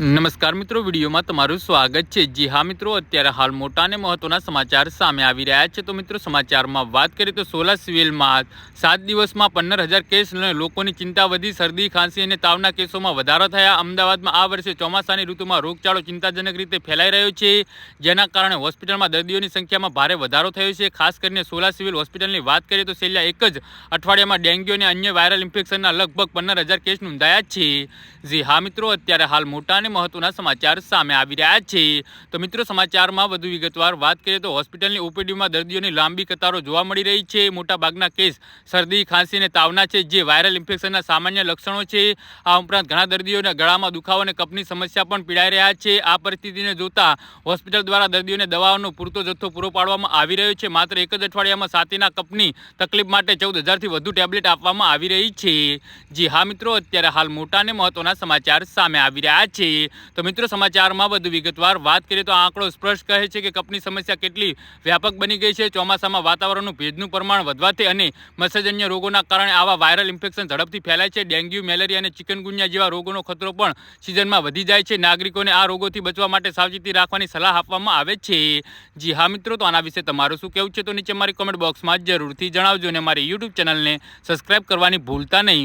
નમસ્કાર મિત્રો, વિડીયોમાં તમારું સ્વાગત છે. જી હા મિત્રો, અત્યારે હાલ મોટા અને મહત્વના સમાચાર સામે આવી રહ્યા છે. તો મિત્રો, સમાચારમાં વાત કરીએ તો સોલા સિવિલમાં સાત દિવસમાં પંદર હજાર કેસ લોકોની ચિંતા વધી, શરદી, ખાંસી અને તાવના કેસોમાં વધારો થયા. અમદાવાદમાં આ વર્ષે ચોમાસાની ઋતુમાં રોગચાળો ચિંતાજનક રીતે ફેલાઈ રહ્યો છે. જેના કારણે હોસ્પિટલમાં દર્દીઓની સંખ્યામાં ભારે વધારો થયો છે. ખાસ કરીને સોલા સિવિલ હોસ્પિટલની વાત કરીએ તો છેલ્લા એક જ અઠવાડિયામાં ડેન્ગ્યુ અને અન્ય વાયરલ ઇન્ફેક્શનના લગભગ પંદર હજાર કેસ નોંધાયા છે. જી હા મિત્રો, અત્યારે હાલ મોટા અને મહત્વના સમાચાર સામે આવી રહ્યા છે. તો મિત્રો, સમાચારમાં વધુ વિગતવાર વાત કરીએ તો હોસ્પિટલની ઓપીડીમાં દર્દીઓની લાંબી કતારો જોવા મળી રહી છે. મોટાભાગના કેસ શરદી, ખાંસી અને તાવના છે, જે વાયરલ ઇન્ફેક્શનના સામાન્ય લક્ષણો છે. આ ઉપરાંત ઘણા દર્દીઓને ગળામાં દુખાવો અને કપની સમસ્યા પણ પીડાઈ રહ્યા છે. આ પરિસ્થિતિને જોતા હોસ્પિટલ દ્વારા દર્દીઓને દવાઓનો પૂરતો જથ્થો પૂરો પાડવામાં આવી રહ્યો છે. માત્ર એક જ અઠવાડિયામાં સાતીના કપની તકલીફ માટે ચૌદ હજારથી વધુ ટેબ્લેટ આપવામાં આવી રહી છે. જી હા મિત્રો, અત્યારે હાલ મોટા અને મહત્વના સમાચાર સામે આવી રહ્યા છે. તો મિત્રો, સમાચારમાં વધુ વિગતવાર વાત કરીએ તો આંકડો સ્પષ્ટ કહે છે કે કપની સમસ્યા કેટલી વ્યાપક બની ગઈ છે. ચોમાસામાં વાતાવરણનું ભેજનું પ્રમાણ વધવાથી અને મચ્છરજન્ય રોગોના કારણે આવા વાયરલ ઇન્ફેક્શન ઝડપથી ફેલાય છે. ડેન્ગ્યુ, મેલેરિયા અને ચિકનગુનિયા જેવા રોગોનો ખતરો પણ સિઝનમાં વધી જાય છે. નાગરિકોને આ રોગોથી બચવા માટે સાવચેતી રાખવાની સલાહ આપવામાં આવે છે. જી હા, મિત્રો, તો આના વિશે તમારું શું કહેવું છે? તો નીચે મારી કોમેન્ટ બોક્સમાં જરૂરથી જણાવજો અને મારી યુટ્યુબ ચેનલને સબસ્ક્રાઈબ કરવાની ભૂલતા નહીં.